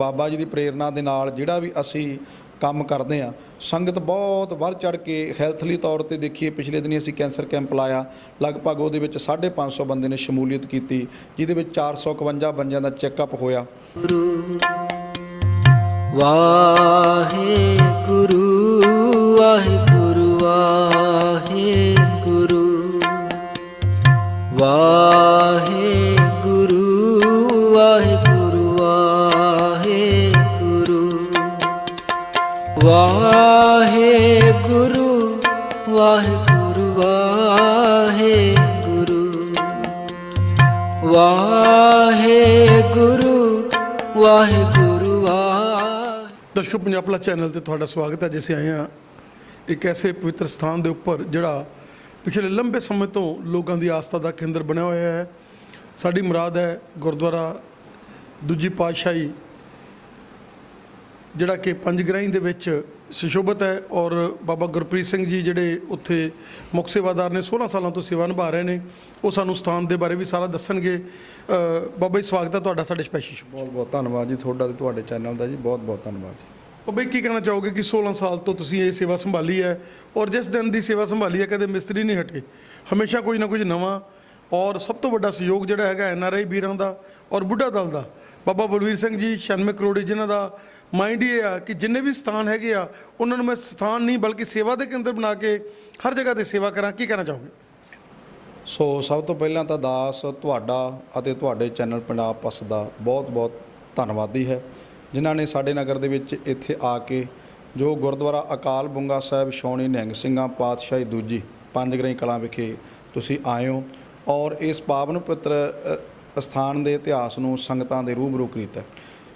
ਬਾਬਾ ਜੀ ਦੀ ਪ੍ਰੇਰਣਾ ਦੇ ਨਾਲ ਜਿਹੜਾ ਵੀ ਅਸੀਂ ਕੰਮ ਕਰਦੇ ਆ ਸੰਗਤ ਬਹੁਤ ਵੱਧ ਚੜ ਕੇ ਹੈਲਥਲੀ ਤੌਰ ਤੇ ਦੇਖੀਏ, ਪਿਛਲੇ ਦਿਨੀ ਅਸੀਂ ਕੈਂਸਰ ਕੈਂਪ ਲਾਇਆ, ਲਗਭਗ ਉਹਦੇ ਵਿੱਚ 550 ਬੰਦੇ ਨੇ ਸ਼ਮੂਲੀਅਤ ਕੀਤੀ, ਜਿਹਦੇ ਵਿੱਚ 451 ਬੰਦਿਆਂ ਦਾ ਚੈੱਕਅਪ ਹੋਇਆ। ਵਾਹਿਗੁਰੂ ਵਾਹਿਗੁਰੂ ਵਾਹਿਗੁਰੂ, ਵਾਹਿ। ਦਰਸ਼ਕੋ ਪੰਜਾਬ ਪਲਸ ਚੈਨਲ ਤੇ ਤੁਹਾਡਾ ਸਵਾਗਤ ਹੈ ਜਿਸ ਆਏ ਹਾਂ ਇੱਕ ਐਸੇ ਪਵਿੱਤਰ ਸਥਾਨ ਦੇ ਉੱਪਰ, ਜਿਹੜਾ ਪਿਛਲੇ ਲੰਬੇ ਸਮੇਂ ਤੋਂ ਲੋਕਾਂ ਦੀ ਆਸਥਾ ਦਾ ਕੇਂਦਰ ਬਣਿਆ ਹੋਇਆ ਹੈ। ਸਾਡੀ ਮੁਰਾਦ ਹੈ ਗੁਰਦੁਆਰਾ ਦੂਜੀ ਪਾਤਸ਼ਾਹੀ ਜਿਹੜਾ ਕਿ ਪੰਜਗਰਾਈ ਦੇ ਵਿੱਚ ਸੁਸ਼ੋਭਿਤ ਹੈ ਔਰ ਬਾਬਾ ਗੁਰਪ੍ਰੀਤ ਸਿੰਘ ਜੀ ਜਿਹੜੇ ਉੱਥੇ ਮੁੱਖ ਸੇਵਾਦਾਰ ਨੇ 16 ਸਾਲਾਂ ਤੋਂ ਸੇਵਾ ਨਿਭਾ ਰਹੇ ਨੇ ਉਹ ਸਾਨੂੰ ਸਥਾਨ ਦੇ ਬਾਰੇ ਵੀ ਸਾਰਾ ਦੱਸਣਗੇ। ਬਾਬਾ ਜੀ ਸਵਾਗਤ ਹੈ ਤੁਹਾਡਾ ਸਾਡੇ ਸਪੈਸ਼ਲ ਸ਼ੋਅ ਬਹੁਤ ਬਹੁਤ ਧੰਨਵਾਦ ਜੀ ਤੁਹਾਡਾ ਤੇ ਤੁਹਾਡੇ ਚੈਨਲ ਦਾ ਜੀ ਬਹੁਤ ਬਹੁਤ ਧੰਨਵਾਦ ਜੀ। ਉਹ ਬਈ ਕੀ ਕਹਿਣਾ ਚਾਹੋਗੇ ਕਿ 16 ਸਾਲ ਤੋਂ ਤੁਸੀਂ ਇਹ ਸੇਵਾ ਸੰਭਾਲੀ ਹੈ ਔਰ ਜਿਸ ਦਿਨ ਦੀ ਸੇਵਾ ਸੰਭਾਲੀ ਹੈ ਕਦੇ ਮਿਸਤਰੀ ਨਹੀਂ ਹਟੇ। ਹਮੇਸ਼ਾ ਕੋਈ ਨਾ ਕੁਝ ਨਵਾਂ ਔਰ ਸਭ ਤੋਂ ਵੱਡਾ ਸਹਿਯੋਗ ਜਿਹੜਾ ਹੈਗਾ ਐਨ ਆਰ ਆਈ ਵੀਰਾਂ ਦਾ ਔਰ ਬੁੱਢਾ ਦਲ ਦਾ। ਬਾਬਾ ਬਲਵੀਰ ਸਿੰਘ ਜੀ 96 ਕਰੋੜੀ ਜਿਨ੍ਹਾਂ ਦਾ ਮਾਈਂਡ ਇਹ ਆ ਕਿ ਜਿੰਨੇ ਵੀ ਸਥਾਨ ਹੈਗੇ ਆ, ਉਹਨਾਂ ਨੂੰ ਮੈਂ ਸਥਾਨ ਨਹੀਂ ਬਲਕਿ ਸੇਵਾ ਦੇ ਕੇਂਦਰ ਬਣਾ ਕੇ ਹਰ ਜਗ੍ਹਾ ਤੇ ਸੇਵਾ ਕਰਾਂ, ਕੀ ਕਹਿਣਾ ਚਾਹੋਗੇ? ਸੋ ਸਭ ਤੋਂ ਪਹਿਲਾਂ ਤਾਂ ਦਾਸ ਤੁਹਾਡਾ ਅਤੇ ਤੁਹਾਡੇ ਚੈਨਲ ਪੰਜਾਬ ਪਸ ਦਾ ਬਹੁਤ-ਬਹੁਤ ਧੰਨਵਾਦੀ ਹੈ, ਜਿਨ੍ਹਾਂ ਨੇ ਸਾਡੇ ਨਗਰ ਦੇ ਵਿੱਚ ਇੱਥੇ ਆ ਕੇ ਜੋ ਗੁਰਦੁਆਰਾ ਅਕਾਲ ਬੁੰਗਾ ਸਾਹਿਬ ਸ਼ੌਣੀ ਨਿਹੰਗ ਸਿੰਘਾਂ, ਪਾਤਸ਼ਾਹੀ ਦੂਜੀ ਪੰਜ ਗ੍ਰਹਿ ਕਲਾਂ ਵਿਖੇ ਤੁਸੀਂ ਆਏ ਹੋ ਔਰ ਇਸ ਪਾਵਨ ਪਵਿੱਤਰ ਸਥਾਨ ਦੇ ਇਤਿਹਾਸ ਨੂੰ ਸੰਗਤਾਂ ਦੇ ਰੂਬਰੂ ਕੀਤਾ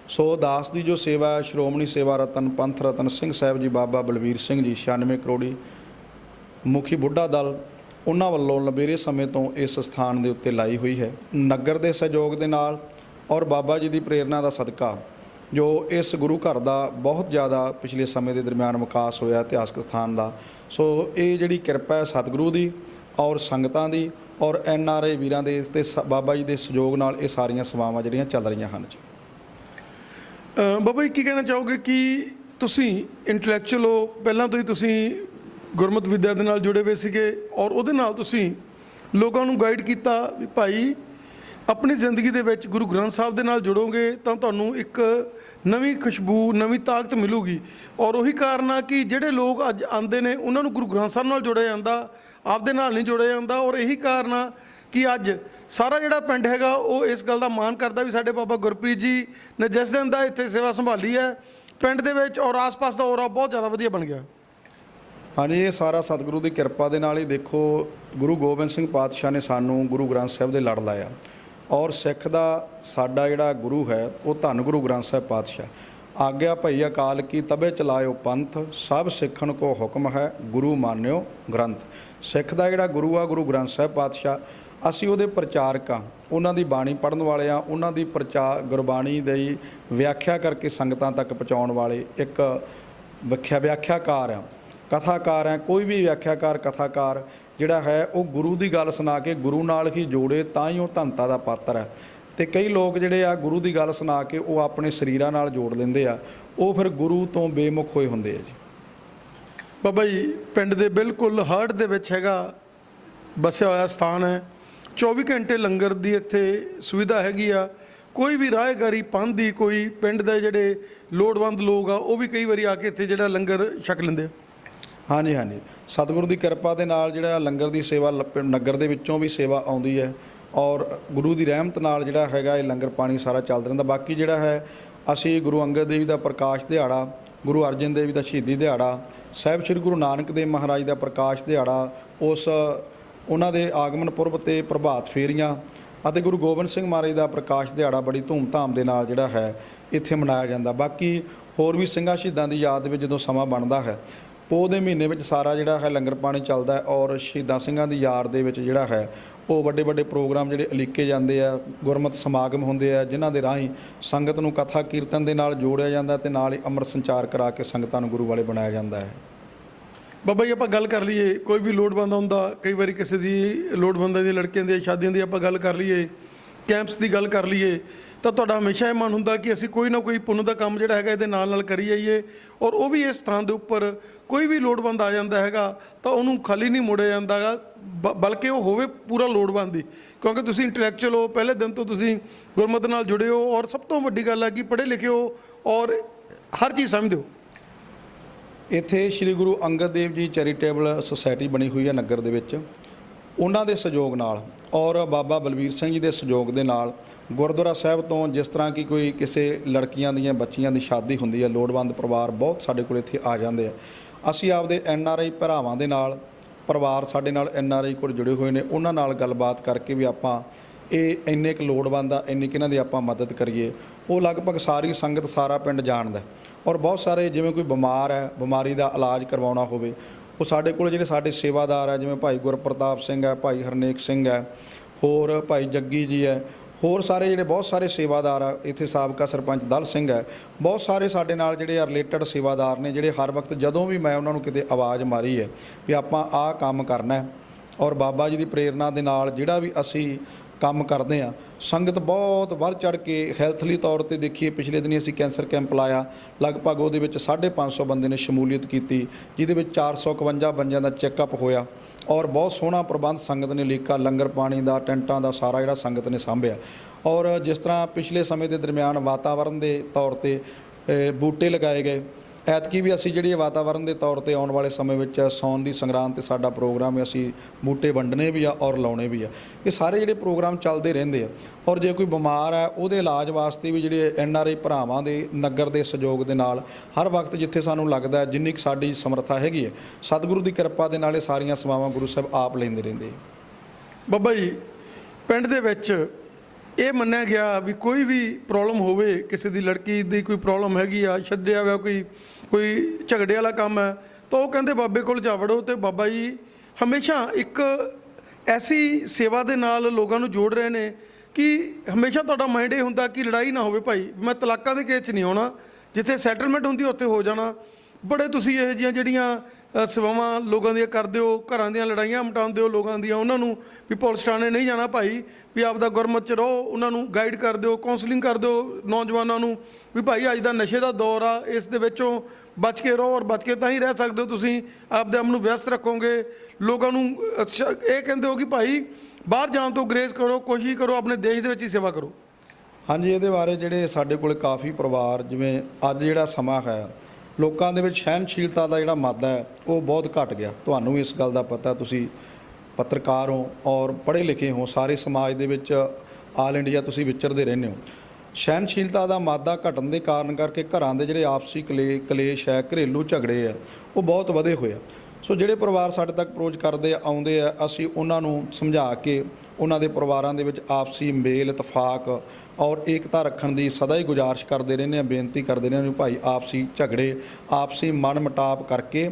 ਸੋ ਦਾਸ ਦੀ ਜੋ ਸੇਵਾ ਸ਼੍ਰੋਮਣੀ ਸੇਵਾ ਰਤਨ ਪੰਥ ਰਤਨ ਸਿੰਘ ਸਾਹਿਬ ਜੀ ਬਾਬਾ ਬਲਵੀਰ ਸਿੰਘ ਜੀ 96 ਕਰੋੜੀ ਮੁਖੀ ਬੁੱਢਾ ਦਲ, ਉਹਨਾਂ ਵੱਲੋਂ ਲੰਬੇਰੇ ਸਮੇਂ ਤੋਂ ਇਸ ਸਥਾਨ ਦੇ ਉੱਤੇ ਲਾਈ ਹੋਈ ਹੈ। ਨਗਰ ਦੇ ਸਹਿਯੋਗ ਦੇ ਨਾਲ ਔਰ ਬਾਬਾ ਜੀ ਦੀ ਪ੍ਰੇਰਣਾ ਦਾ ਸਦਕਾ, ਜੋ ਇਸ ਗੁਰੂ ਘਰ ਦਾ ਬਹੁਤ ਜ਼ਿਆਦਾ ਪਿਛਲੇ ਸਮੇਂ ਦੇ ਦਰਮਿਆਨ ਵਿਕਾਸ ਹੋਇਆ ਇਤਿਹਾਸਕ ਸਥਾਨ ਦਾ। ਸੋ ਇਹ ਜਿਹੜੀ ਕਿਰਪਾ ਹੈ ਸਤਿਗੁਰੂ ਦੀ ਔਰ ਸੰਗਤਾਂ ਦੀ ਔਰ ਐਨ ਆਰ ਆਈ ਵੀਰਾਂ ਦੇ ਤੇ ਸ- ਬਾਬਾ ਜੀ ਦੇ ਸਹਿਯੋਗ ਨਾਲ ਇਹ ਸਾਰੀਆਂ ਸੇਵਾਵਾਂ ਜਿਹੜੀਆਂ ਚੱਲ ਰਹੀਆਂ ਹਨ ਜੀ। ਅ, ਬਾਬਾ ਜੀ ਕੀ ਕਹਿਣਾ ਚਾਹੋਗੇ ਕਿ ਤੁਸੀਂ ਇੰਟੈਲੈਕਚੁਅਲ ਹੋ? ਪਹਿਲਾਂ ਤੋਂ ਹੀ ਤੁਸੀਂ ਗੁਰਮਤਿ ਵਿੱਦਿਆ ਦੇ ਨਾਲ ਜੁੜੇ ਹੋਏ ਸੀਗੇ ਔਰ ਉਹਦੇ ਨਾਲ ਤੁਸੀਂ ਲੋਕਾਂ ਨੂੰ ਗਾਈਡ ਕੀਤਾ ਵੀ ਭਾਈ ਆਪਣੀ ਜ਼ਿੰਦਗੀ ਦੇ ਵਿੱਚ ਗੁਰੂ ਗ੍ਰੰਥ ਸਾਹਿਬ ਦੇ ਨਾਲ ਜੁੜੋਗੇ ਤਾਂ ਤੁਹਾਨੂੰ ਇੱਕ ਨਵੀਂ ਖੁਸ਼ਬੂ ਨਵੀਂ ਤਾਕਤ ਮਿਲੂਗੀ। ਔਰ ਉਹੀ ਕਾਰਨ ਆ ਕਿ ਜਿਹੜੇ ਲੋਕ ਅੱਜ ਆਉਂਦੇ ਨੇ ਉਹਨਾਂ ਨੂੰ ਗੁਰੂ ਗ੍ਰੰਥ ਸਾਹਿਬ ਨਾਲ ਜੋੜਿਆ ਜਾਂਦਾ ਆਪਦੇ ਨਾਲ ਨਹੀਂ ਜੋੜਿਆ ਜਾਂਦਾ ਔਰ ਇਹੀ ਕਾਰਨ ਆ ਕਿ ਅੱਜ ਸਾਰਾ ਜਿਹੜਾ ਪਿੰਡ ਹੈਗਾ ਉਹ ਇਸ ਗੱਲ ਦਾ ਮਾਣ ਕਰਦਾ ਵੀ ਸਾਡੇ ਬਾਬਾ ਗੁਰਪ੍ਰੀਤ ਜੀ ਨੇ ਜਿਸ ਦਿਨ ਦਾ ਇੱਥੇ ਸੇਵਾ ਸੰਭਾਲੀ ਹੈ, ਪਿੰਡ ਦੇ ਵਿੱਚ ਔਰ ਆਸ-ਪਾਸ ਦਾ ਔਰਾ ਬਹੁਤ ਜ਼ਿਆਦਾ ਵਧੀਆ ਬਣ ਗਿਆ। ਹਾਂਜੀ, ਇਹ ਸਾਰਾ ਸਤਿਗੁਰੂ ਦੀ ਕਿਰਪਾ ਦੇ ਨਾਲ ਹੀ ਦੇਖੋ, ਗੁਰੂ ਗੋਬਿੰਦ ਸਿੰਘ ਪਾਤਸ਼ਾਹ ਨੇ ਸਾਨੂੰ ਗੁਰੂ ਗ੍ਰੰਥ ਸਾਹਿਬ ਦੇ ਲੜ ਲਾਇਆ। ਔਰ ਸਿੱਖ ਦਾ ਸਾਡਾ ਜਿਹੜਾ ਗੁਰੂ ਹੈ, ਉਹ ਧੰਨ ਗੁਰੂ ਗ੍ਰੰਥ ਸਾਹਿਬ ਪਾਤਸ਼ਾਹ। ਆਗਿਆ ਭਈ ਅਕਾਲ ਕੀ ਤਬੇ ਚਲਾਇਓ ਪੰਥ, ਸਭ ਸਿੱਖਣ ਕੋ ਹੁਕਮ ਹੈ, ਗੁਰੂ ਮਾਨਿਓ ਗ੍ਰੰਥ। ਸਿੱਖ ਦਾ ਜਿਹੜਾ ਗੁਰੂ ਆ, ਗੁਰੂ ਗ੍ਰੰਥ ਸਾਹਿਬ ਪਾਤਸ਼ਾਹ, ਅਸੀਂ ਉਹਦੇ ਪ੍ਰਚਾਰਕ ਆ। ਉਹਨਾਂ ਦੀ ਬਾਣੀ ਪੜਨ ਵਾਲੇ ਆ, ਉਹਨਾਂ ਦੀ ਪ੍ਰਚਾਰ ਗੁਰਬਾਣੀ ਦੀ ਵਿਆਖਿਆ ਕਰਕੇ ਸੰਗਤਾਂ ਤੱਕ ਪਹੁੰਚਾਉਣ ਵਾਲੇ ਇੱਕ ਵਿਆਖਿਆ ਵਿਆਖਿਆਕਾਰ ਆ। ਕਥਾਕਾਰ ਹੈ ਕੋਈ ਵੀ ਵਿਆਖਿਆਕਾਰ, ਕਥਾਕਾਰ ਜਿਹੜਾ ਹੈ, ਉਹ ਗੁਰੂ ਦੀ ਗੱਲ ਸੁਣਾ ਕੇ ਗੁਰੂ ਨਾਲ ਹੀ ਜੋੜੇ, ਤਾਂ ਹੀ ਉਹ ਧੰਤਾ ਦਾ ਪਾਤਰ ਹੈ ਤੇ ਕਈ ਲੋਕ ਜਿਹੜੇ ਆ, ਗੁਰੂ ਦੀ ਗੱਲ ਸੁਣਾ ਕੇ ਉਹ ਆਪਣੇ ਸਰੀਰਾਂ ਨਾਲ ਜੋੜ ਲੈਂਦੇ ਆ। ਉਹ ਫਿਰ ਗੁਰੂ ਤੋਂ ਬੇਮੁਖ ਹੋਏ ਹੁੰਦੇ ਆ ਜੀ। ਬਾਬਾ ਜੀ, ਪਿੰਡ ਦੇ ਬਿਲਕੁਲ ਹਰਟ ਦੇ ਵਿੱਚ ਹੈਗਾ, ਬਸਿਆ ਹੋਇਆ ਸਥਾਨ ਹੈ। 24 ਘੰਟੇ ਲੰਗਰ ਦੀ ਇੱਥੇ ਸੁਵਿਧਾ ਹੈਗੀ ਆ। ਕੋਈ ਵੀ ਰਾਹਗਾਰੀ ਪੰਥ ਦੀ, ਕੋਈ ਪਿੰਡ ਦੇ ਜਿਹੜੇ ਲੋੜਵੰਦ ਲੋਕ ਆ, ਉਹ ਵੀ ਕਈ ਵਾਰੀ ਆ ਕੇ ਇੱਥੇ ਜਿਹੜਾ ਲੰਗਰ ਛਕ ਲੈਂਦੇ ਆ। ਹਾਂਜੀ ਹਾਂਜੀ। ਸਤਿਗੁਰੂ ਦੀ ਕਿਰਪਾ ਦੇ ਨਾਲ ਜਿਹੜਾ ਲੰਗਰ ਦੀ ਸੇਵਾ ਲ- ਪਿੰਡ, ਨਗਰ ਦੇ ਵਿੱਚੋਂ ਵੀ ਸੇਵਾ ਆਉਂਦੀ ਹੈ। ਔਰ ਗੁਰੂ ਦੀ ਰਹਿਮਤ ਨਾਲ ਜਿਹੜਾ ਹੈਗਾ ਇਹ ਲੰਗਰ ਪਾਣੀ ਸਾਰਾ ਚੱਲਦਾ ਰਹਿੰਦਾ। ਬਾਕੀ ਜਿਹੜਾ ਹੈ, ਅਸੀਂ ਗੁਰੂ ਅੰਗਦ ਦੇਵ ਜੀ ਦਾ ਪ੍ਰਕਾਸ਼ ਦਿਹਾੜਾ, ਗੁਰੂ ਅਰਜਨ ਦੇਵ ਜੀ ਦਾ ਸ਼ਹੀਦੀ ਦਿਹਾੜਾ ਸਾਹਿਬ ਸ੍ਰੀ ਗੁਰੂ ਨਾਨਕ ਦੇਵ ਮਹਾਰਾਜ ਦਾ ਪ੍ਰਕਾਸ਼ ਦਿਹਾੜਾ, ਉਸ ਉਹਨਾਂ ਦੇ ਆਗਮਨ ਪੁਰਬ ਤੇ ਪ੍ਰਭਾਤ ਫੇਰੀਆਂ ਅਤੇ ਗੁਰੂ ਗੋਬਿੰਦ ਸਿੰਘ ਮਹਾਰਾਜ ਦਾ ਪ੍ਰਕਾਸ਼ ਦਿਹਾੜਾ ਬੜੀ ਧੂਮਧਾਮ ਦੇ ਨਾਲ ਜਿਹੜਾ ਹੈ, ਇੱਥੇ ਮਨਾਇਆ ਜਾਂਦਾ। ਬਾਕੀ ਹੋਰ ਵੀ ਸਿੰਘਾਂ ਸ਼ਹੀਦਾਂ ਦੀ ਯਾਦ ਵਿੱਚ ਜਦੋਂ ਸਮਾਂ ਬਣਦਾ ਹੈ, ਪੋਹ ਦੇ ਮਹੀਨੇ ਵਿੱਚ ਸਾਰਾ ਜਿਹੜਾ ਹੈ ਲੰਗਰ ਪਾਣੀ ਚੱਲਦਾ ਔਰ ਸ਼ਹੀਦਾਂ ਸਿੰਘਾਂ ਦੀ ਯਾਦ ਦੇ ਵਿੱਚ ਜਿਹੜਾ ਹੈ ਉਹ ਵੱਡੇ ਵੱਡੇ ਪ੍ਰੋਗਰਾਮ ਜਿਹੜੇ ਉਲੀਕੇ ਜਾਂਦੇ ਆ, ਗੁਰਮਤਿ ਸਮਾਗਮ ਹੁੰਦੇ ਆ, ਜਿਨ੍ਹਾਂ ਦੇ ਰਾਹੀਂ ਸੰਗਤ ਨੂੰ ਕਥਾ ਕੀਰਤਨ ਦੇ ਨਾਲ ਜੋੜਿਆ ਜਾਂਦਾ ਤੇ ਨਾਲ ਹੀ ਅੰਮ੍ਰਿਤ ਸੰਚਾਰ ਕਰਾ ਕੇ ਸੰਗਤਾਂ ਨੂੰ ਗੁਰੂ ਵਾਲੇ ਬਣਾਇਆ ਜਾਂਦਾ ਹੈ। ਬਾਬਾ ਜੀ, ਆਪਾਂ ਗੱਲ ਕਰ ਲਈਏ, ਕੋਈ ਵੀ ਲੋੜਵੰਦ ਹੁੰਦਾ ਕਈ ਵਾਰੀ ਕਿਸੇ ਦੀ ਲੋੜਵੰਦਾਂ ਦੀ ਲੜਕੀਆਂ ਦੀ ਸ਼ਾਦੀਆਂ ਦੀ ਆਪਾਂ ਗੱਲ ਕਰ ਲਈਏ, ਕੈਂਪਸ ਦੀ ਗੱਲ ਕਰ ਲਈਏ, ਤਾਂ ਤੁਹਾਡਾ ਹਮੇਸ਼ਾ ਇਹ ਮਨ ਹੁੰਦਾ ਕਿ ਅਸੀਂ ਕੋਈ ਨਾ ਕੋਈ ਪੁੰਨ ਦਾ ਕੰਮ ਜਿਹੜਾ ਹੈਗਾ ਇਹਦੇ ਨਾਲ ਨਾਲ ਕਰੀ ਜਾਈਏ ਔਰ ਉਹ ਵੀ ਇਸ ਸਥਾਨ ਦੇ ਉੱਪਰ ਕੋਈ ਵੀ ਲੋੜਵੰਦ ਆ ਜਾਂਦਾ ਹੈਗਾ, ਤਾਂ ਉਹਨੂੰ ਖਾਲੀ ਨਹੀਂ ਮੋੜਿਆ ਜਾਂਦਾਗਾ ਬਲਕਿ ਉਹ ਹੋਵੇ ਪੂਰਾ ਲੋੜਵੰਦ ਦੀ ਕਿਉਂਕਿ ਤੁਸੀਂ ਇੰਟੈਲੈਕਚੁਅਲ ਹੋ, ਪਹਿਲੇ ਦਿਨ ਤੋਂ ਤੁਸੀਂ ਗੁਰਮਤਿ ਨਾਲ ਜੁੜੇ ਹੋ, ਔਰ ਸਭ ਤੋਂ ਵੱਡੀ ਗੱਲ ਹੈ ਕਿ ਪੜ੍ਹੇ ਲਿਖੇ ਹੋ, ਔਰ ਹਰ ਚੀਜ਼ ਸਮਝਦੇ ਹੋ। ਇੱਥੇ ਸ੍ਰੀ ਗੁਰੂ ਅੰਗਦ ਦੇਵ ਜੀ ਚੈਰੀਟੇਬਲ ਸੁਸਾਇਟੀ ਬਣੀ ਹੋਈ ਹੈ ਨਗਰ ਦੇ ਵਿੱਚ। ਉਹਨਾਂ ਦੇ ਸਹਿਯੋਗ ਨਾਲ ਔਰ ਬਾਬਾ ਬਲਵੀਰ ਸਿੰਘ ਜੀ ਦੇ ਸਹਿਯੋਗ ਦੇ ਨਾਲ ਗੁਰਦੁਆਰਾ ਸਾਹਿਬ ਤੋਂ ਜਿਸ ਤਰ੍ਹਾਂ ਕਿ ਕੋਈ ਕਿਸੇ ਲੜਕੀਆਂ ਦੀਆਂ, ਬੱਚੀਆਂ ਦੀ ਸ਼ਾਦੀ ਹੁੰਦੀ ਹੈ, ਲੋੜਵੰਦ ਪਰਿਵਾਰ ਬਹੁਤ ਸਾਡੇ ਕੋਲ ਇੱਥੇ ਆ ਜਾਂਦੇ ਆ। ਅਸੀਂ ਆਪਦੇ ਐਨ ਆਰ ਆਈ ਭਰਾਵਾਂ ਦੇ ਨਾਲ, ਪਰਿਵਾਰ ਸਾਡੇ ਨਾਲ ਐਨ ਆਰ ਆਈ ਕੋਲ ਜੁੜੇ ਹੋਏ ਨੇ, ਉਹਨਾਂ ਨਾਲ ਗੱਲਬਾਤ ਕਰਕੇ ਵੀ ਆਪਾਂ ਇਹ ਇੰਨੇ ਕੁ ਲੋੜਵੰਦ ਆ, ਇੰਨੇ ਕੁ ਇਹਨਾਂ ਦੀ ਆਪਾਂ ਮਦਦ ਕਰੀਏ। ਉਹ ਲਗਭਗ ਸਾਰੀ ਸੰਗਤ ਸਾਰਾ ਪਿੰਡ ਜਾਣਦਾ ਔਰ ਬਹੁਤ ਸਾਰੇ ਜਿਵੇਂ ਕੋਈ ਬਿਮਾਰ ਹੈ, ਬਿਮਾਰੀ ਦਾ ਇਲਾਜ ਕਰਵਾਉਣਾ ਹੋਵੇ, ਉਹ ਸਾਡੇ ਕੋਲ ਜਿਹੜੇ ਸਾਡੇ ਸੇਵਾਦਾਰ ਹੈ ਜਿਵੇਂ ਭਾਈ ਗੁਰਪ੍ਰਤਾਪ ਸਿੰਘ ਹੈ, ਭਾਈ ਹਰਨੇਕ ਸਿੰਘ ਹੈ, ਹੋਰ ਭਾਈ ਜੱਗੀ ਜੀ ਹੈ ਹੋਰ ਸਾਰੇ ਜਿਹੜੇ ਬਹੁਤ ਸਾਰੇ ਸੇਵਾਦਾਰ ਆ, ਇੱਥੇ ਸਾਬਕਾ ਸਰਪੰਚ ਦਲ ਸਿੰਘ ਹੈ, ਬਹੁਤ ਸਾਰੇ ਸਾਡੇ ਨਾਲ ਜਿਹੜੇ ਆ ਰਿਲੇਟਡ ਸੇਵਾਦਾਰ ਨੇ, ਜਿਹੜੇ ਹਰ ਵਕਤ ਜਦੋਂ ਵੀ ਮੈਂ ਉਹਨਾਂ ਨੂੰ ਕਿਤੇ ਆਵਾਜ਼ ਮਾਰੀ ਹੈ ਵੀ ਆਪਾਂ ਆਹ ਕੰਮ ਕਰਨਾ ਹੈ ਔਰ ਬਾਬਾ ਜੀ ਦੀ ਪ੍ਰੇਰਣਾ ਦੇ ਨਾਲ ਜਿਹੜਾ ਵੀ ਅਸੀਂ ਕੰਮ ਕਰਦੇ ਆ ਸੰਗਤ ਬਹੁਤ ਵੱਧ ਚੜ ਕੇ ਹੈਲਥਲੀ ਤੌਰ ਤੇ ਦੇਖੀਏ, ਪਿਛਲੇ ਦਿਨੀ ਅਸੀਂ ਕੈਂਸਰ ਕੈਂਪ ਲਾਇਆ, ਲਗਭਗ ਉਹਦੇ ਵਿੱਚ 550 ਬੰਦੇ ਨੇ ਸ਼ਮੂਲੀਅਤ ਕੀਤੀ, ਜਿਹਦੇ ਵਿੱਚ 451 ਬੰਦਿਆਂ ਦਾ ਚੈੱਕਅਪ ਹੋਇਆ ਔਰ ਬਹੁਤ ਸੋਹਣਾ ਪ੍ਰਬੰਧ ਸੰਗਤ ਨੇ ਲੀਕਾ, ਲੰਗਰ ਪਾਣੀ ਦਾ, ਟੈਂਟਾਂ ਦਾ, ਸਾਰਾ ਜਿਹੜਾ ਸੰਗਤ ਨੇ ਸਾਂਭਿਆ। ਔਰ ਜਿਸ ਤਰ੍ਹਾਂ ਪਿਛਲੇ ਸਮੇਂ ਦੇ ਦਰਮਿਆਨ ਵਾਤਾਵਰਣ ਦੇ ਤੌਰ ਤੇ ਬੂਟੇ ਲਗਾਏ ਗਏ ਐਤਕੀ ਵੀ ਅਸੀਂ ਜਿਹੜੀ ਇਹ ਵਾਤਾਵਰਣ ਦੇ ਤੌਰ ਤੇ ਆਉਣ ਵਾਲੇ ਸਮੇਂ ਵਿੱਚ ਸੌਣ ਦੀ ਸੰਗਰਾਂਦ ਤੇ ਸਾਡਾ ਪ੍ਰੋਗਰਾਮ ਹੈ ਅਸੀਂ ਬੂਟੇ ਵੰਡਣੇ ਵੀ ਆ ਔਰ ਲਾਉਣੇ ਵੀ ਆ। ਇਹ ਸਾਰੇ ਜਿਹੜੇ ਪ੍ਰੋਗਰਾਮ ਚੱਲਦੇ ਰਹਿੰਦੇ ਆ। ਔਰ ਜੇ ਕੋਈ ਬਿਮਾਰ ਹੈ ਉਹਦੇ ਇਲਾਜ ਵਾਸਤੇ ਵੀ ਜਿਹੜੇ ਐਨ ਆਰ ਆਈ ਭਰਾਵਾਂ ਦੇ ਨਗਰ ਦੇ ਸਹਿਯੋਗ ਦੇ ਨਾਲ ਹਰ ਵਕਤ ਜਿੱਥੇ ਸਾਨੂੰ ਲੱਗਦਾ ਹੈ, ਜਿੰਨੀ ਕੁ ਸਾਡੀ ਸਮਰੱਥਾ ਹੈਗੀ ਹੈ ਸਤਿਗੁਰੂ ਦੀ ਕਿਰਪਾ ਦੇ ਨਾਲ ਇਹ ਸਾਰੀਆਂ ਸੇਵਾਵਾਂ ਗੁਰੂ ਸਾਹਿਬ ਆਪ ਲੈਂਦੇ ਰਹਿੰਦੇ ਬੱਬਾ ਜੀ ਪਿੰਡ ਦੇ ਵਿੱਚ ਇਹ ਮੰਨਿਆ ਗਿਆ ਵੀ ਕੋਈ ਵੀ ਪ੍ਰੋਬਲਮ ਹੋਵੇ, ਕਿਸੇ ਦੀ ਲੜਕੀ ਦੀ ਕੋਈ ਪ੍ਰੋਬਲਮ ਹੈਗੀ ਆ, ਛੱਡਿਆ ਹੋਇਆ ਕੋਈ ਕੋਈ ਝਗੜੇ ਵਾਲਾ ਕੰਮ ਹੈ, ਤਾਂ ਉਹ ਕਹਿੰਦੇ ਬਾਬੇ ਕੋਲ ਜਾ ਵੜੋ ਤੇ ਬਾਬਾ ਜੀ ਹਮੇਸ਼ਾ ਇੱਕ ਐਸੀ ਸੇਵਾ ਦੇ ਨਾਲ ਲੋਕਾਂ ਨੂੰ ਜੋੜ ਰਹੇ ਨੇ ਕਿ ਹਮੇਸ਼ਾ ਤੁਹਾਡਾ ਮਾਈਂਡ ਇਹ ਹੁੰਦਾ ਕਿ ਲੜਾਈ ਨਾ ਹੋਵੇ ਭਾਈ ਮੈਂ ਤਲਾਕਾਂ ਦੇ ਕੇਸ 'ਚ ਨਹੀਂ ਆਉਣਾ, ਜਿੱਥੇ ਸੈਟਲਮੈਂਟ ਹੁੰਦੀ ਉੱਥੇ ਹੋ ਜਾਣਾ। ਬੜੇ ਤੁਸੀਂ ਇਹ ਜਿਹੀਆਂ ਜਿਹੜੀਆਂ ਸੇਵਾਵਾਂ ਲੋਕਾਂ ਦੀਆਂ ਕਰ ਦਿਓ, ਘਰਾਂ ਦੀਆਂ ਲੜਾਈਆਂ ਮਟਾਉਂਦੇ ਹੋ ਲੋਕਾਂ ਦੀਆਂ। ਉਹਨਾਂ ਨੂੰ ਵੀ ਪੁਲਿਸ ਥਾਣੇ ਨਹੀਂ ਜਾਣਾ ਭਾਈ, ਵੀ ਆਪਦਾ ਗੁਰਮਤ ਚ ਰਹੋ, ਉਹਨਾਂ ਨੂੰ ਗਾਈਡ ਕਰ ਦਿਓ ਕਾਉਂਸਲਿੰਗ ਕਰ ਦਿਓ ਨੌਜਵਾਨਾਂ ਨੂੰ। ਵੀ ਭਾਈ ਅੱਜ ਦਾ ਨਸ਼ੇ ਦਾ ਦੌਰ ਆ, ਇਸ ਦੇ ਵਿੱਚੋਂ ਬਚ ਕੇ ਰਹੋ ਔਰ ਬਚ ਕੇ ਤਾਂ ਹੀ ਰਹਿ ਸਕਦੇ ਹੋ ਤੁਸੀਂ। ਆਪਦੇ ਆਪ ਨੂੰ ਵਿਅਸਤ ਰੱਖੋਗੇ। ਲੋਕਾਂ ਨੂੰ ਇਹ ਕਹਿੰਦੇ ਹੋ ਕਿ ਭਾਈ, ਬਾਹਰ ਜਾਣ ਤੋਂ ਗਰੇਜ਼ ਕਰੋ, ਕੋਸ਼ਿਸ਼ ਕਰੋ, ਆਪਣੇ ਦੇਸ਼ ਦੇ ਵਿੱਚ ਹੀ ਸੇਵਾ ਕਰੋ। ਹਾਂਜੀ, ਇਹਦੇ ਬਾਰੇ ਜਿਹੜੇ ਸਾਡੇ ਕੋਲ ਕਾਫੀ ਪਰਿਵਾਰ, ਜਿਵੇਂ ਅੱਜ ਜਿਹੜਾ ਸਮਾਂ ਹੈ ਲੋਕਾਂ ਦੇ ਵਿੱਚ ਸਹਿਨਸ਼ੀਲਤਾ ਦਾ ਜਿਹੜਾ ਮਾਦਾ ਹੈ, ਉਹ ਬਹੁਤ ਘਟ ਗਿਆ। ਤੁਹਾਨੂੰ ਵੀ ਇਸ ਗੱਲ ਦਾ ਪਤਾ, ਤੁਸੀਂ ਪੱਤਰਕਾਰ ਹੋ ਔਰ ਪੜ੍ਹੇ ਲਿਖੇ ਹੋ, ਸਾਰੇ ਸਮਾਜ ਦੇ ਵਿੱਚ ਆਲ ਇੰਡੀਆ ਤੁਸੀਂ ਵਿਚਰਦੇ ਰਹਿੰਦੇ ਹੋ। ਸਹਿਨਸ਼ੀਲਤਾ ਦਾ ਮਾਦਾ ਘਟਣ ਦੇ ਕਾਰਨ ਕਰਕੇ ਘਰਾਂ ਦੇ ਜਿਹੜੇ ਆਪਸੀ ਕਲੇ, ਕਲੇਸ਼ ਹੈ, ਘਰੇਲੂ ਝਗੜੇ ਆ ਉਹ ਬਹੁਤ ਵਧੇ ਹੋਏ ਆ। ਸੋ ਜਿਹੜੇ ਪਰਿਵਾਰ ਸਾਡੇ ਤੱਕ ਅਪਰੋਚ ਕਰਦੇ ਆਉਂਦੇ ਆ, ਅਸੀਂ ਉਹਨਾਂ ਨੂੰ ਸਮਝਾ ਕੇ ਉਹਨਾਂ ਦੇ ਪਰਿਵਾਰਾਂ ਦੇ ਵਿੱਚ ਆਪਸੀ ਮੇਲ ਇਤਫਾਕ ਔਰ ਏਕਤਾ ਰੱਖਣ ਦੀ ਸਦਾ ਹੀ ਗੁਜ਼ਾਰਿਸ਼ ਕਰਦੇ ਰਹਿੰਦੇ ਆ ਬੇਨਤੀ ਕਰਦੇ ਰਹਿੰਦੇ ਆ ਵੀ ਭਾਈ ਆਪਸੀ ਝਗੜੇ, ਆਪਸੀ ਮਨ ਮਟਾਪ ਕਰਕੇ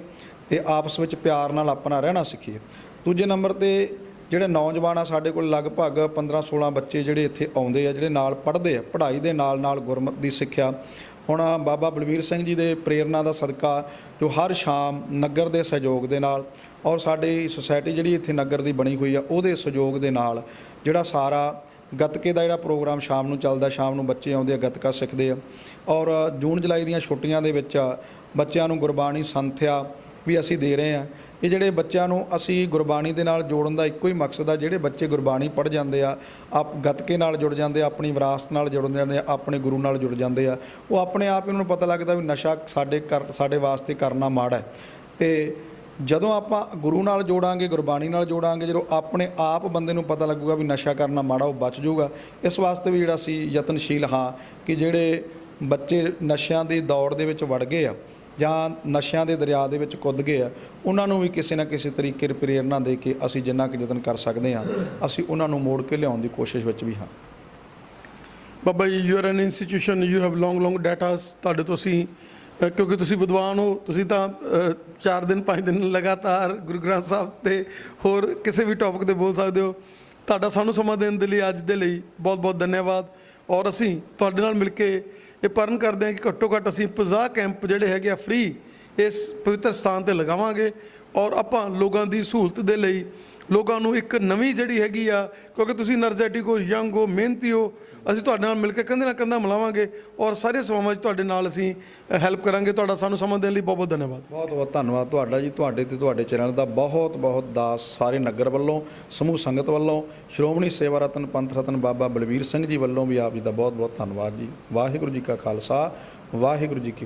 ਤੇ ਆਪਸ ਵਿੱਚ ਪਿਆਰ ਨਾਲ ਆਪਣਾ ਰਹਿਣਾ ਸਿੱਖੀਏ। ਦੂਜੇ ਨੰਬਰ ਤੇ ਜਿਹੜੇ ਨੌਜਵਾਨ ਆ, ਸਾਡੇ ਕੋਲ ਲਗਭਗ 15 16 ਬੱਚੇ ਜਿਹੜੇ ਇੱਥੇ ਆਉਂਦੇ ਆ, ਜਿਹੜੇ ਨਾਲ ਪੜ੍ਹਦੇ ਆ, ਪੜ੍ਹਾਈ ਦੇ ਨਾਲ ਨਾਲ ਗੁਰਮਤ ਦੀ ਸਿੱਖਿਆ। ਹੁਣ ਬਾਬਾ ਬਲਵੀਰ ਸਿੰਘ ਜੀ ਦੇ ਪ੍ਰੇਰਣਾ ਦਾ ਸਦਕਾ ਜੋ ਹਰ ਸ਼ਾਮ ਨਗਰ ਦੇ ਸਹਿਯੋਗ ਦੇ ਨਾਲ ਔਰ ਸਾਡੀ ਸੁਸਾਇਟੀ ਜਿਹੜੀ ਇੱਥੇ ਨਗਰ ਦੀ ਬਣੀ ਹੋਈ ਆ, ਉਹਦੇ ਸਹਿਯੋਗ ਦੇ ਨਾਲ ਜਿਹੜਾ ਸਾਰਾ ਗੱਤਕੇ ਦਾ ਜਿਹੜਾ ਪ੍ਰੋਗਰਾਮ ਸ਼ਾਮ ਨੂੰ ਚੱਲਦਾ, ਸ਼ਾਮ ਨੂੰ ਬੱਚੇ ਆਉਂਦੇ ਆ, ਗੱਤਕਾ ਸਿੱਖਦੇ ਆ। ਔਰ ਜੂਨ ਜੁਲਾਈ ਦੀਆਂ ਛੁੱਟੀਆਂ ਦੇ ਵਿੱਚ ਬੱਚਿਆਂ ਨੂੰ ਗੁਰਬਾਣੀ ਸੰਥਿਆ ਵੀ ਅਸੀਂ ਦੇ ਰਹੇ ਆ ਇਹ ਜਿਹੜੇ ਬੱਚਿਆਂ ਨੂੰ ਅਸੀਂ ਗੁਰਬਾਣੀ ਦੇ ਨਾਲ ਜੋੜਨ ਦਾ ਇੱਕੋ ਹੀ ਮਕਸਦ ਆ, ਜਿਹੜੇ ਬੱਚੇ ਗੁਰਬਾਣੀ ਪੜ੍ਹ ਜਾਂਦੇ ਆ, ਆਪ ਗੱਤਕੇ ਨਾਲ ਜੁੜ ਜਾਂਦੇ ਆ, ਆਪਣੀ ਵਿਰਾਸਤ ਨਾਲ ਜੁੜ ਜਾਂਦੇ ਆ, ਆਪਣੇ ਗੁਰੂ ਨਾਲ ਜੁੜ ਜਾਂਦੇ ਆ। ਉਹ ਆਪਣੇ ਆਪ ਹੀ ਉਹਨਾਂ ਨੂੰ ਪਤਾ ਲੱਗਦਾ ਵੀ ਨਸ਼ਾ ਸਾਡੇ ਕਰ ਸਾਡੇ ਵਾਸਤੇ ਕਰਨਾ ਮਾੜਾ ਹੈ। ਤੇ ਜਦੋਂ ਆਪਾਂ ਗੁਰੂ ਨਾਲ ਜੋੜਾਂਗੇ, ਗੁਰਬਾਣੀ ਨਾਲ ਜੋੜਾਂਗੇ, ਜਦੋਂ ਆਪਣੇ ਆਪ ਬੰਦੇ ਨੂੰ ਪਤਾ ਲੱਗੂਗਾ ਵੀ ਨਸ਼ਾ ਕਰਨਾ ਮਾੜਾ, ਉਹ ਬਚ ਜਾਊਗਾ। ਇਸ ਵਾਸਤੇ ਵੀ ਜਿਹੜਾ ਸੀ ਯਤਨਸ਼ੀਲ ਹਾਂ ਕਿ ਜਿਹੜੇ ਬੱਚੇ ਨਸ਼ਿਆਂ ਦੀ ਦੌੜ ਦੇ ਵਿੱਚ ਵੜ ਗਏ ਆ ਜਾਂ ਨਸ਼ਿਆਂ ਦੇ ਦਰਿਆ ਦੇ ਵਿੱਚ ਕੁੱਦ ਗਏ ਆ, ਉਹਨਾਂ ਨੂੰ ਵੀ ਕਿਸੇ ਨਾ ਕਿਸੇ ਤਰੀਕੇ ਦੀ ਪ੍ਰੇਰਨਾ ਦੇ ਕੇ ਅਸੀਂ ਜਿੰਨਾ ਕੁ ਯਤਨ ਕਰ ਸਕਦੇ ਹਾਂ, ਅਸੀਂ ਉਹਨਾਂ ਨੂੰ ਮੋੜ ਕੇ ਲਿਆਉਣ ਦੀ ਕੋਸ਼ਿਸ਼ ਵਿੱਚ ਵੀ ਹਾਂ। Baba ji U R N institution you have long long datas ਤੁਹਾਡੇ ਤੋਂ ਅਸੀਂ ਕਿਉਂਕਿ ਤੁਸੀਂ ਵਿਦਵਾਨ ਹੋ, ਤੁਸੀਂ ਤਾਂ 4 ਦਿਨ 5 ਦਿਨ ਲਗਾਤਾਰ ਗੁਰੂ ਗ੍ਰੰਥ ਸਾਹਿਬ ਤੇ ਹੋਰ ਕਿਸੇ ਵੀ ਟੌਪਿਕ ਤੇ ਬੋਲ ਸਕਦੇ ਹੋ। ਤੁਹਾਡਾ ਸਾਨੂੰ ਸਮਾਂ ਦੇਣ ਦੇ ਲਈ, ਅੱਜ ਦੇ ਲਈ ਬਹੁਤ ਬਹੁਤ ਧੰਨਵਾਦ। ਔਰ ਅਸੀਂ ਤੁਹਾਡੇ ਨਾਲ ਮਿਲ ਕੇ ਇਹ ਪਰਨ ਕਰਦੇ ਹਾਂ ਕਿ ਘੱਟੋ ਘੱਟ ਅਸੀਂ 50 ਕੈਂਪ ਜਿਹੜੇ ਹੈਗੇ ਆ ਫ੍ਰੀ ਇਸ ਪਵਿੱਤਰ ਸਥਾਨ ਤੇ ਲਗਾਵਾਂਗੇ। ਔਰ ਆਪਾਂ ਲੋਕਾਂ ਦੀ ਸਹੂਲਤ ਦੇ ਲਈ ਲੋਕਾਂ ਨੂੰ ਇੱਕ ਨਵੀਂ ਜਿਹੜੀ ਹੈਗੀ ਆ, ਕਿਉਂਕਿ ਤੁਸੀਂ ਨਰਜੈਟਿਕ ਹੋ ਯੰਗ ਹੋ, ਮਿਹਨਤੀ ਹੋ, ਅਸੀਂ ਤੁਹਾਡੇ ਨਾਲ ਮਿਲ ਕੇ ਕੰਧੇ ਨਾਲ ਕੰਧਾ ਮਿਲਾਵਾਂਗੇ ਔਰ ਸਾਰੇ ਸਮਾਜ ਤੁਹਾਡੇ ਨਾਲ ਅਸੀਂ ਹੈਲਪ ਕਰਾਂਗੇ। ਤੁਹਾਡਾ ਸਾਨੂੰ ਸਮਝ ਦੇਣ ਲਈ ਬਹੁਤ ਬਹੁਤ ਧੰਨਵਾਦ। ਬਹੁਤ ਬਹੁਤ ਧੰਨਵਾਦ ਤੁਹਾਡਾ ਜੀ, ਤੁਹਾਡੇ ਤੇ ਤੁਹਾਡੇ ਚੈਨਲ ਦਾ ਬਹੁਤ ਬਹੁਤ ਦਾਸ ਸਾਰੇ ਨਗਰ ਵੱਲੋਂ, ਸਮੂਹ ਸੰਗਤ ਵੱਲੋਂ, ਸ਼੍ਰੋਮਣੀ ਸੇਵਾ ਰਤਨ ਪੰਥ ਰਤਨ ਬਾਬਾ ਬਲਬੀਰ ਸਿੰਘ ਜੀ ਵੱਲੋਂ ਵੀ ਆਪ ਜੀ ਦਾ ਬਹੁਤ ਬਹੁਤ ਧੰਨਵਾਦ ਜੀ। ਵਾਹਿਗੁਰੂ ਜੀ ਕਾ ਖਾਲਸਾ, ਵਾਹਿਗੁਰੂ ਜੀ ਕੀ